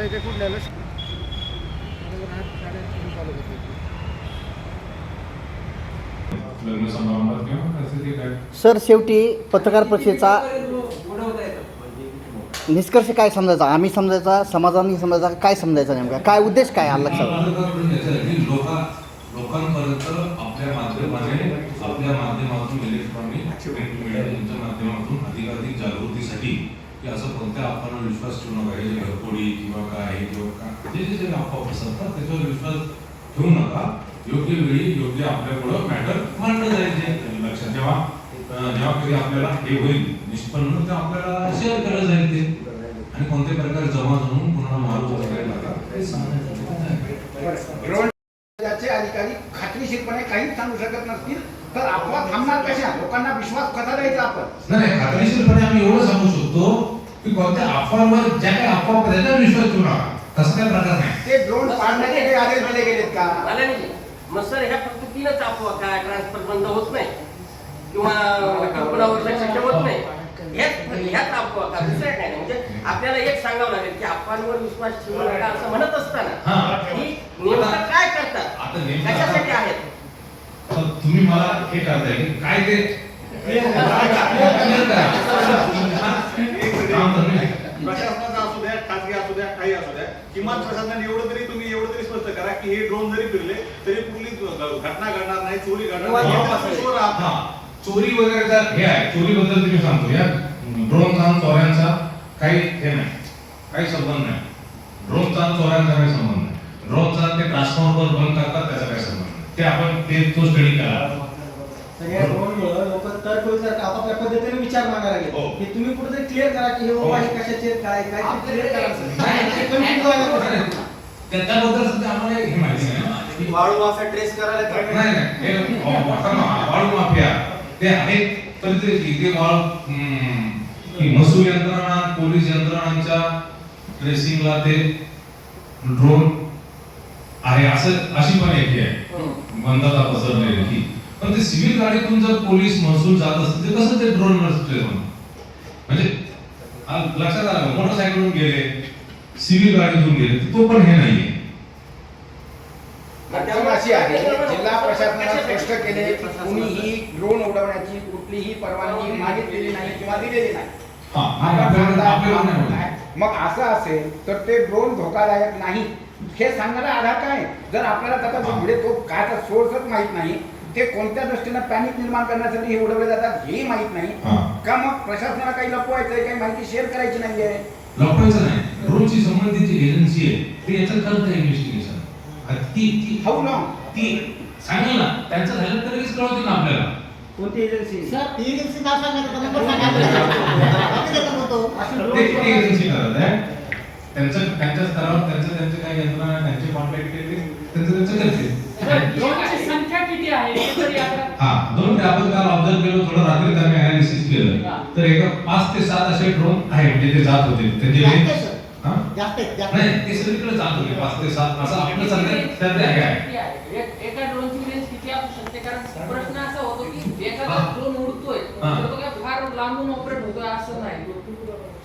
आता इथे कुठल्या चालू होते लग्न समारंभात किंवा परिस्थिती काय सर शेवटी पत्रकार परिषदेचा निष्कर्ष काय समजायचा? आम्ही समजायचा समाजाने समजायचा काय समजायचा नेमका? काय उद्देश काय आला लक्षात? लोकांपर्यंत आपल्या माध्यमाने आपल्या माध्यमातून इलेक्ट्रॉनिक माध्यमातून अधिकाधिक जागृतीसाठी की असं कोणत्या आपल्याला विश्वास ठेवू नका हे घरपोडी किंवा काय किंवा काय जे जे जे अफवा पसरतात त्याच्यावर विश्वास ठेवू नका. योग्य वेळी योग्य आपल्याकडं मॅटर मांडलं जाईल लक्षात जेव्हा जेव्हा कधी आपल्याला हे होईल निष्पन्न तेव्हा आपल्याला शेअर केलं जाईल ते. आणि कोणत्या प्रकारे जमा जमून पुन्हा मारू वगैरे लागतात सांगू शकत नसतील तर अफवा थांबणार कशा? लोकांना विश्वास कसा द्यायचा आपण? नाही नाही खात्रीशीरपणे आम्ही एवढं सांगू शकतो की कोणत्या अफवांवर ज्या काही अफवा त्याच्यावर विश्वास ठेवू नका. तसं काही प्रकार नाही. ते ड्रोन पाडण्याचे काही आदेश दिले गेलेत का? नाही. मग सर ह्या फक्त तीनच अफवा काय ट्रान्सफर बंद होत नाही? किंवा कुणावर लक्ष ठेवत नाही? ह्याच अफवा का? दुसऱ्या काय नाही. म्हणजे आपल्याला एक सांगावं लागेल की अफवांवर विश्वास ठेवू नका असं म्हणत. असताना ही. नेमकं काय करतात? आता कशासाठी मला हे करताय की काय ते. प्रशासनाचा असू द्या असू द्या काही असू द्या किमान प्रशासनाने एवढं तरी तुम्ही एवढं तरी स्पष्ट करा की हे ड्रोन जरी फिरले तरी कुठली घटना घडणार नाही चोरी घडणार नाही. हा. चोरी वगैरेचा हे आहे. चोरी बद्दल तुम्ही सांगतो या. ड्रोनचा आणि चोऱ्यांचा काही हे नाही. काही संबंध नाही. ड्रोनचा आणि चोऱ्यांचा काही संबंध नाही. ड्रोनचा ते ट्रान्सफॉर्मर बंद करतात त्याचा काही संबंध ते आपण ते तो स्टडी करा सगळ्या ड्रोनमुळं लोक विचार आपापल्या पद्धतीने विचार मागायला लागले हो. की तुम्ही कुठेतरी क्लिअर करा की हे बाबा हे कशाचे आहेत, काय काय क्लिअर करा नाही, ते confuse व्हायला नको. त्याच्याबद्दल सध्या आम्हाला हे माहिती नाही ना. वाळू माफिया ट्रेस करायला नाही नाही हे आता मा- वाळू माफिया ते आहेत तर ते इथे वाळू हम्म, ही महसूल यंत्रणा पोलीस यंत्रणांच्या ट्रेसिंगला ते ड्रोन आहे असं अशी पण एक हे आहे. बंधता पसरलेली की पण ते सिव्हिल गाडीतून जर पोलीस महसूल जात असतील ते कसं ते ड्रोन नसते म्हणजे लक्षात आलं का? मोटरसायकलवरून गेले सिव्हिल गाडीतून गेले तो पण हे नाहीये. अशी आहे. जिल्हा प्रशासनाने स्पष्ट केले की कुणीही ड्रोन उडवण्याची कुठलीही परवानगी मागितलेली नाही किंवा दिलेली नाही. हा. मग असं असेल तर ते ड्रोन धोकादायक नाही. हे सांगण्याला आधार काय? जर आपल्याला त्याचा जो पुढे तो काय सोर्सच माहीत नाही ते कोणत्या दृष्टीनं पॅनिक निर्माण करण्यासाठी हे उडवले जातात हेही माहीत नाही. हा. का मग प्रशासनाला काही लपवायचंय काही माहिती शेअर करायची नाहीये? लपवायचं नाही. ड्रोनची संबंधित जी एजन्सी आहे ती याचं करते इन्व्हेस्टिगेशन ती ती. हाऊ लॉंग ती. सांगेल ना त्यांचं झालं तर लगेच कळवतील ना आपल्याला. कोणती एजन्सी सर एजन्सी नाव सांगायचं नंबर सांगायचं ते एजन्सी करत आहे. त्यांचं त्यांच्या स्तरावर त्यांचं त्यांचे काही यंत्रणा त्यांचे कॉन्टॅक्ट केले त्यांचं त्यांचं करते ड्रोनची संख्या किती आहे हे हा दोन ते आपण काल ऑब्झर्व केलं थोडं रात्री आम्ही अनालिसिस केलं तर एका पाच ते सात असे ड्रोन आहे म्हणजे ते जात होते त्यांचे. हा? नाही. ते सगळीकडे जात होते पाच ते सात असं आपलं सगळं त्यात? एक- ड्रोनची रेंज किती असू शकते कारण प्रश्न असा होतो की एखादा हा. ड्रोन उडतोय. तर तो काय फार लांबून ऑपरेट होतोय असं नाही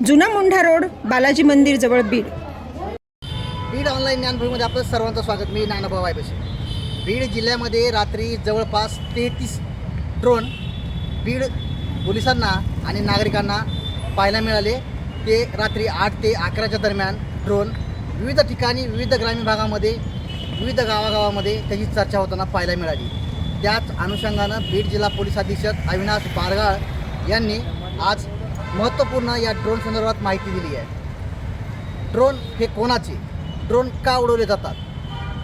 जुना मुंढा रोड बालाजी मंदिर जवळ बीड. बीड ऑनलाईन ज्ञानभूमीमध्ये आपलं सर्वांचं स्वागत. मी नानाभाऊ वायबसे. बीड जिल्ह्यामध्ये रात्री जवळपास तेहतीस ड्रोन बीड पोलिसांना आणि नागरिकांना पाहायला मिळाले. ते रात्री आठ ते अकराच्या दरम्यान ड्रोन विविध ठिकाणी विविध ग्रामीण भागामध्ये विविध गावागावामध्ये त्याची चर्चा होताना पाहायला मिळाली. त्याच अनुषंगानं बीड जिल्हा पोलीस अधीक्षक अविनाश बारगाळ यांनी आज महत्त्वपूर्ण या ड्रोन संदर्भात माहिती दिली आहे. ड्रोन हे कोणाचे? ड्रोन का उडवले जातात?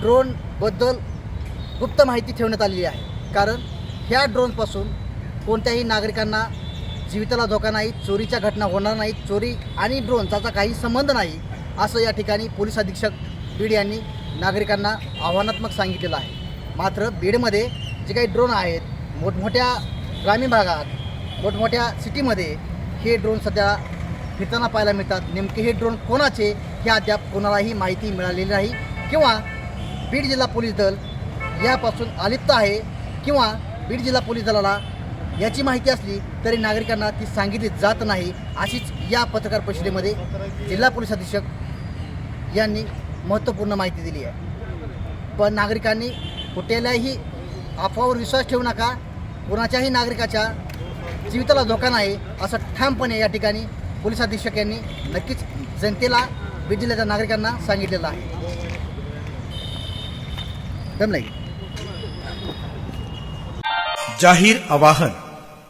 ड्रोनबद्दल गुप्त माहिती ठेवण्यात आलेली आहे. कारण ह्या ड्रोनपासून कोणत्याही नागरिकांना जीविताला धोका नाही चोरीच्या घटना होणार नाहीत चोरी आणि ड्रोन त्याचा काही संबंध नाही असं या ठिकाणी पोलीस अधीक्षक बीड यांनी नागरिकांना आव्हानात्मक सांगितलेलं आहे. मात्र बीडमध्ये जे काही ड्रोन आहेत मोठमोठ्या ग्रामीण भागात मोठमोठ्या सिटीमध्ये हे ड्रोन सध्या फिरताना पाहायला मिळतात. नेमके हे ड्रोन कोणाचे हे अद्याप कोणालाही माहिती मिळालेली नाही. किंवा बीड जिल्हा पोलीस दल यापासून अलिप्त आहे किंवा बीड जिल्हा पोलीस दलाला याची माहिती असली तरी नागरिकांना ती सांगितली जात नाही अशीच या पत्रकार परिषदेमध्ये जिल्हा पोलीस अधीक्षक यांनी महत्त्वपूर्ण माहिती दिली आहे. पण नागरिकांनी कुठल्याही अफवावर विश्वास ठेवू नका. कोणाच्याही नागरिकाच्या जीविताला धोका नाही असं ठामपणे या ठिकाणी पोलीस अधीक्षक यांनी नक्कीच जनतेला बीड जिल्ह्याच्या नागरिकांना सांगितलेलं आहे. जाहीर आवाहन.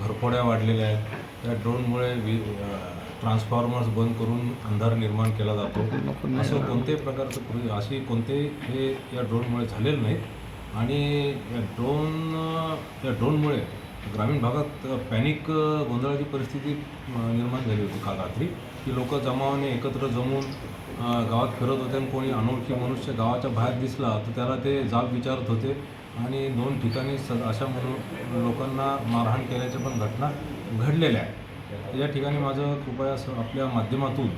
घरफोड्या वाढलेल्या आहेत. त्या ड्रोनमुळे वि ट्रान्सफॉर्मर्स बंद करून अंधार निर्माण केला जातो. असं कोणत्याही प्रकारचं अशी कोणते हे या ड्रोनमुळे झालेलं नाही. आणि या ड्रोन या ड्रोनमुळे ग्रामीण भागात पॅनिक गोंधळाची परिस्थिती निर्माण झाली होती काल रात्री. की लोक जमावाने एकत्र जमून गावात फिरत होते आणि कोणी अनोळखी मनुष्य गावाच्या बाहेर दिसला तर त्याला ते जाब विचारत होते. आणि दोन ठिकाणी स अशा म्हणून लोकांना मारहाण केल्याच्या पण घटना घडलेल्या आहेत. या ठिकाणी माझं कृपया स आपल्या माध्यमातून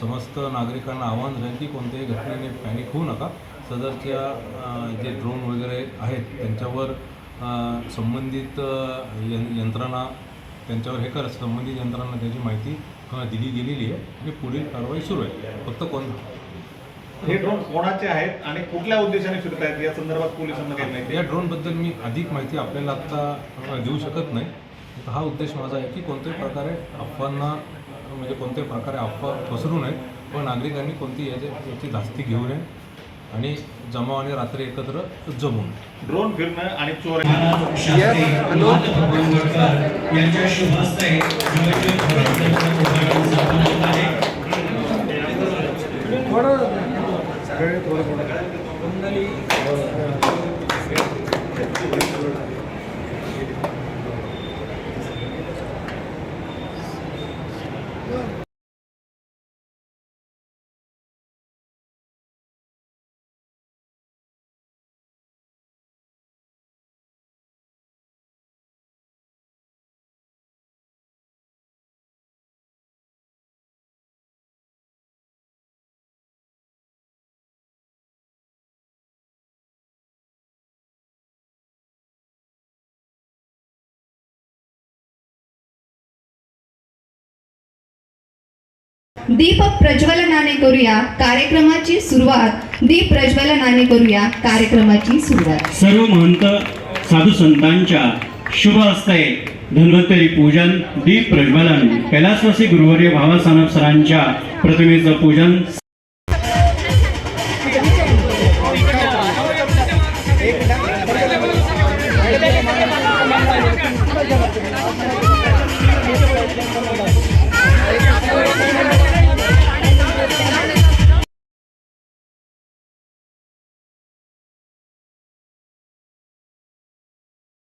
समस्त नागरिकांना आव्हान राहील की कोणत्याही घटनेने पॅनिक होऊ नका. सदरच्या जे ड्रोन वगैरे आहेत त्यांच्यावर संबंधित यंत्रणा त्यांच्यावर हे कर. संबंधित यंत्रणा त्याची माहिती दिली गेलेली आहे आणि पुढील कारवाई सुरू आहे. फक्त कोण हे ड्रोन कोणाचे आहेत आणि कुठल्या उद्देशाने फिरत आहेत या संदर्भात पोलिसांना काही माहिती या? ड्रोनबद्दल मी अधिक माहिती आपल्याला आत्ता देऊ शकत नाही. हा उद्देश माझा आहे की कोणत्याही प्रकारे अफवांना म्हणजे कोणत्याही प्रकारे अफवा पसरू नयेत व नागरिकांनी कोणती याची याची धास्ती घेऊ नये आणि जमावाने रात्री एकत्र जमून ड्रोन फिरणं आणि चोर यांच्या शुभ दीप प्रज्वलनाने करूया कार्यक्रमाची सुरुवात. दीप प्रज्वलनाने करूया कार्यक्रमाची सुरुवात. सर्व महंत साधू संतांच्या शुभ हस्ते धन्वंतरी पूजन दीप प्रज्वलन. कैलासवासी गुरुवर्य भावासानप सरांच्या प्रतिमेचं पूजन.